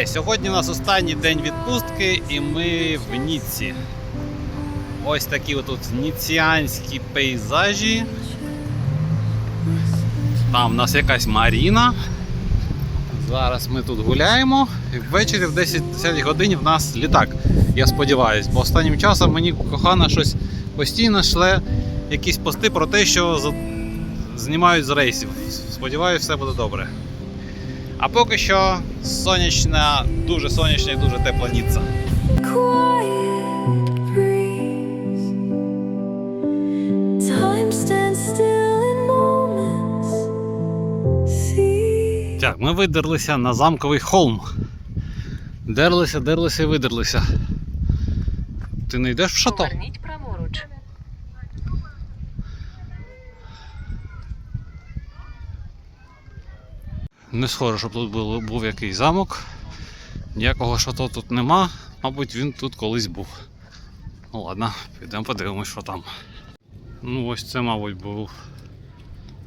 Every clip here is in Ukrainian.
Окей, сьогодні у нас останній день відпустки і ми в Ніцці. Ось такі отут ніціанські пейзажі. Там у нас якась маріна. Зараз ми тут гуляємо і ввечері в 10, 10 годині в нас літак. Я сподіваюся, бо останнім часом мені кохана щось постійно шле якісь пости про те, що знімають з рейсів. Сподіваюся, все буде добре. А поки що сонячна, дуже сонячна і дуже тепла Ніцца. Так, ми видерлися на замковий холм. Дерлися, дерлися і видерлися. Ти не йдеш в шато? Поверніть Не схоже, щоб тут був, був якийсь замок. Ніякого шато тут нема. Мабуть, він тут колись був. Ну ладно, підемо подивимось, що там. Ну, ось це, мабуть, був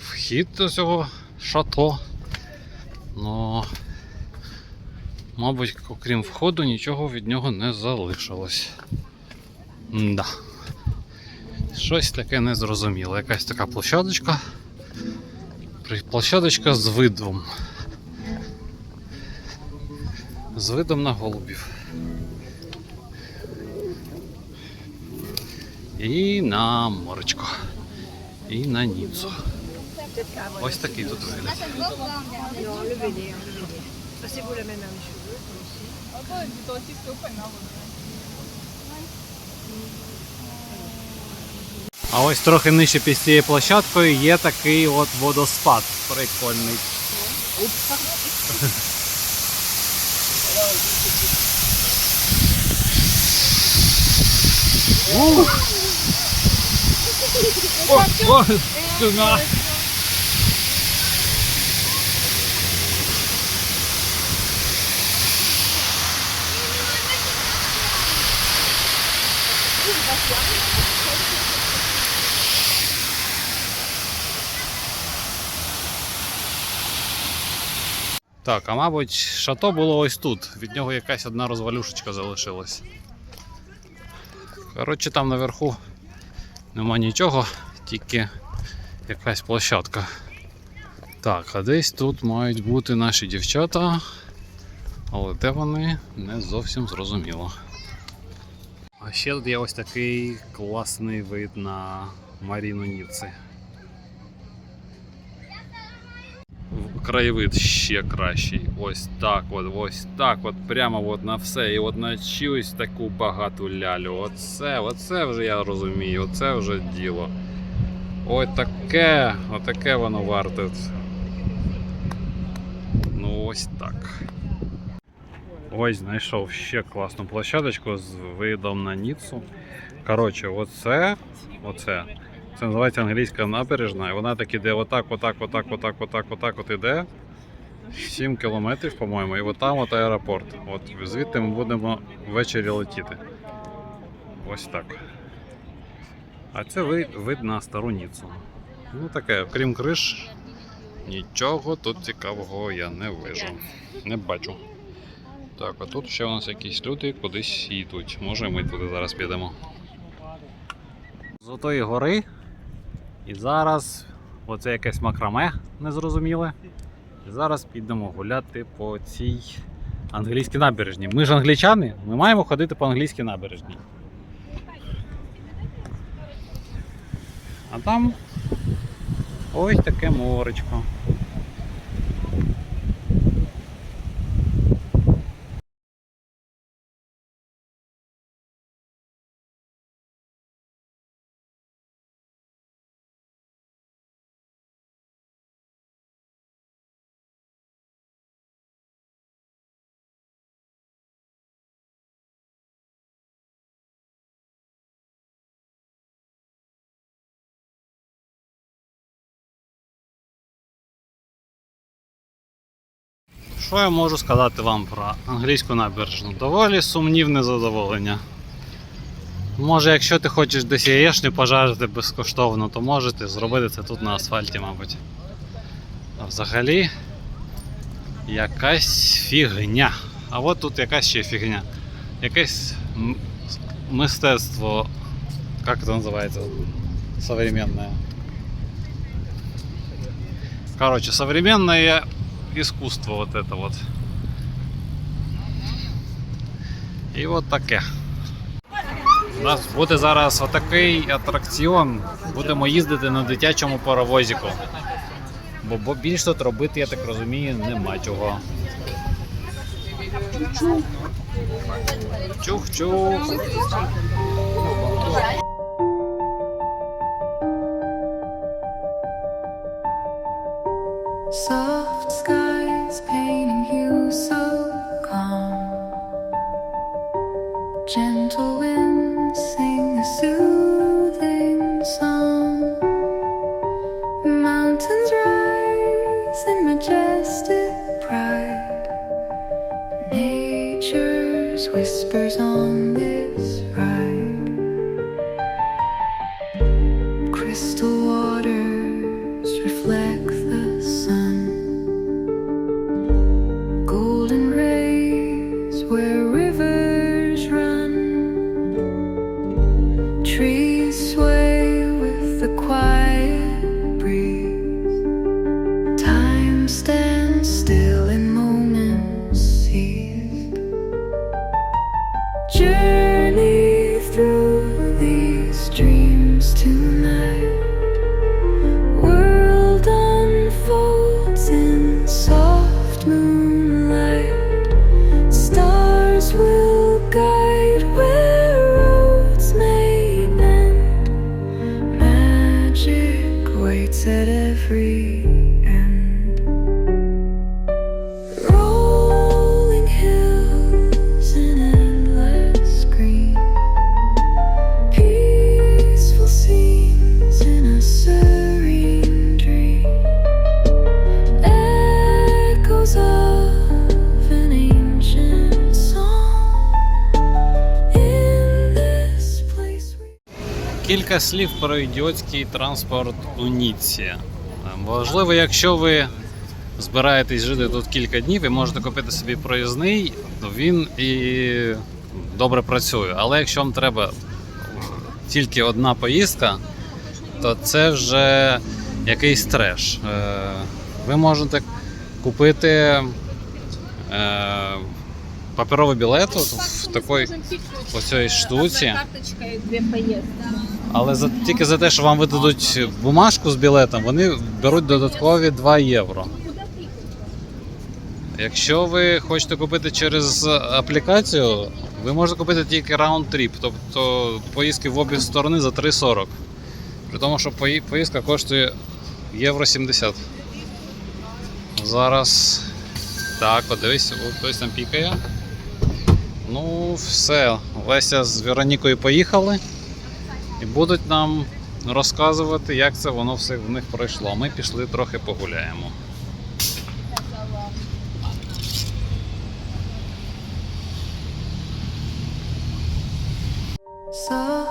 вхід до цього шато. Ну, мабуть, окрім входу, нічого від нього не залишилось. Да. Щось таке незрозуміле. Якась така площадочка. Площадочка з видом. З видом на голубів. І на моречко. І на Ніцу. Ось такий тут вигляд. А ось трохи нижче під цією площадкою є такий от водоспад прикольний. Ух! О, о, спина. Так, а мабуть, шато було ось тут. Від нього якась одна розвалюшечка залишилась. Коротше, там наверху нема нічого, тільки якась площадка. Так, а десь тут мають бути наші дівчата, але де вони не зовсім зрозуміло. А ще тут є ось такий класний вид на Маріну Ніцци. Краєвид ще кращий. Ось так, от, ось так, от прямо от на все. І от на чусь таку багату лялю. Оце, оце вже я розумію, оце вже діло. Ой, таке, отаке воно варте. Ну ось так. Ось знайшов ще класну площадочку з видом на Ніццу. Коротше, оце, оце. Це називається англійська набережна, і вона так іде отак, отак, отак, отак, отак, отак от іде. 7 кілометрів, по-моєму, і от там от аеропорт. От звідти ми будемо ввечері летіти. Ось так. А це вид, вид на стару Ніцу. Ну таке, крім криш, нічого тут цікавого я не вижу. Не бачу. Так, а тут ще у нас якісь люди кудись йдуть. Може ми туди зараз підемо. З отої гори. І зараз оце якесь макраме незрозуміле. І зараз підемо гуляти по цій англійській набережні. Ми ж англічани, ми маємо ходити по англійській набережні. А там ось таке моречко. Що я можу сказати вам про англійську набережну? Доволі сумнівне задоволення. Може, якщо ти хочеш десь яєчню пожарити безкоштовно, то можете зробити це тут на асфальті, мабуть. А взагалі якась фігня. А от тут якась ще фігня. Якесь мистецтво. Як це називається? Современное. Короче, современное искусство вот это вот. І от таке. У нас буде зараз отакий атракціон. Будемо їздити на дитячому паровозику. Бо, бо більш тут робити, я так розумію, нема чого. Чух-чух. Кілька слів про ідіотський транспорт у Ніцці. Е, Можливо, якщо ви збираєтесь жити тут кілька днів і можете купити собі проїзний, то він і добре працює. Але якщо вам треба тільки одна поїздка, то це вже якийсь треш. Е, Ви можете купити е, паперовий білет в такій оцій штуці. Карточкой две поездки. Але за, тільки за те, що вам видадуть бумажку з білетом, вони беруть додаткові 2 євро. Якщо ви хочете купити через аплікацію, ви можете купити тільки раунд-тріп, тобто поїздки в обі сторони за 3,40. При тому, що поїздка коштує євро 70. Зараз. Так, подивись, о, хтось там пікає. Ну, все. Леся з Веронікою поїхали і будуть нам розказувати, як це воно все в них пройшло. Ми пішли трохи погуляємо. Soft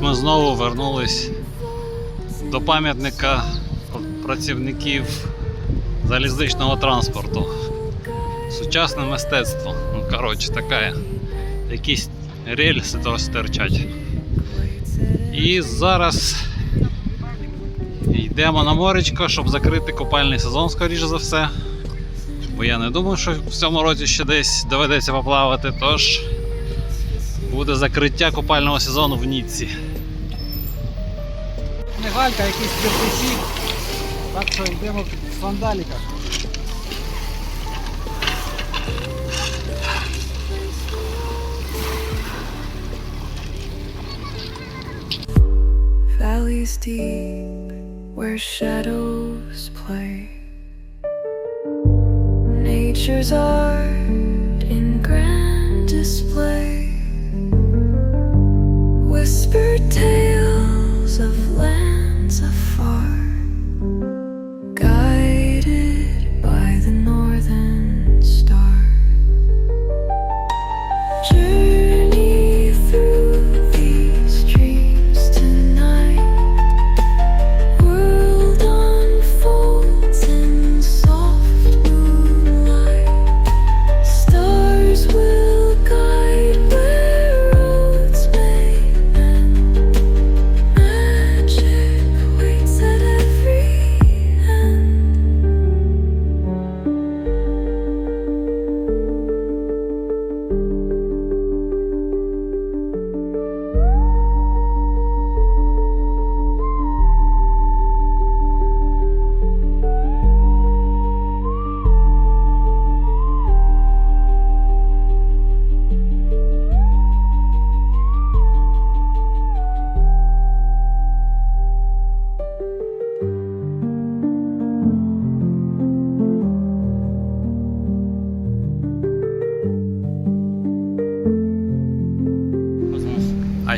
ми знову вернулись до пам'ятника працівників залізничного транспорту. Сучасне мистецтво. Ну, коротше, таке. Якісь рельси то стирчать. І зараз йдемо на моречко, щоб закрити купальний сезон, скоріше за все. Бо я не думаю, що в цьому році ще десь доведеться поплавати, тож Буде закриття купального сезону в Ніцці. Не галька, якісь кирпичі. Так що йдемо в сандаліках. valleys deep where shadows play. Nature's art in grand display. Whispered tales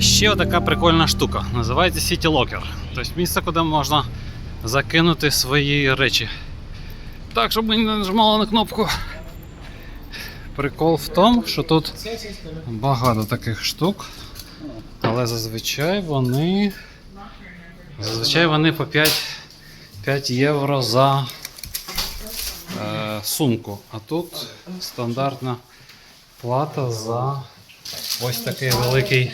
Ще така прикольна штука. Називається City Locker. Тобто місце, куди можна закинути свої речі. Так, щоб ми не нажимали на кнопку. Прикол в тому, що тут багато таких штук, але зазвичай вони. Зазвичай вони по 5, 5 євро за е, сумку. А тут стандартна плата за ось такий великий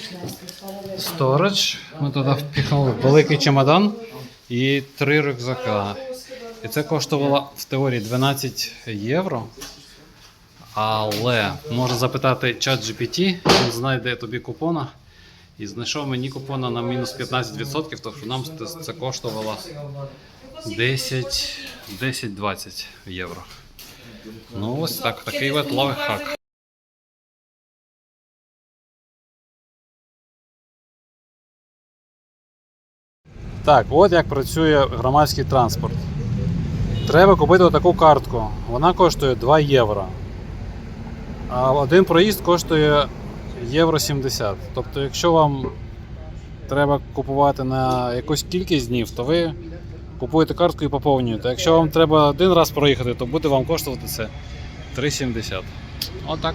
сторож. Ми туди впіхнули великий чемодан і три рюкзака. І це коштувало в теорії 12 євро. Але можна запитати чат GPT, він знайде тобі купона. І знайшов мені купона на мінус 15%, тому що нам це, коштувало 10 10-20 євро. Ну ось так, такий от лайфхак. Так, от як працює громадський транспорт. Треба купити таку картку. Вона коштує 2 євро. А один проїзд коштує євро 70. Тобто, якщо вам треба купувати на якусь кількість днів, то ви купуєте картку і поповнюєте. Якщо вам треба один раз проїхати, то буде вам коштувати це 3,70. Отак.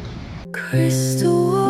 Crystal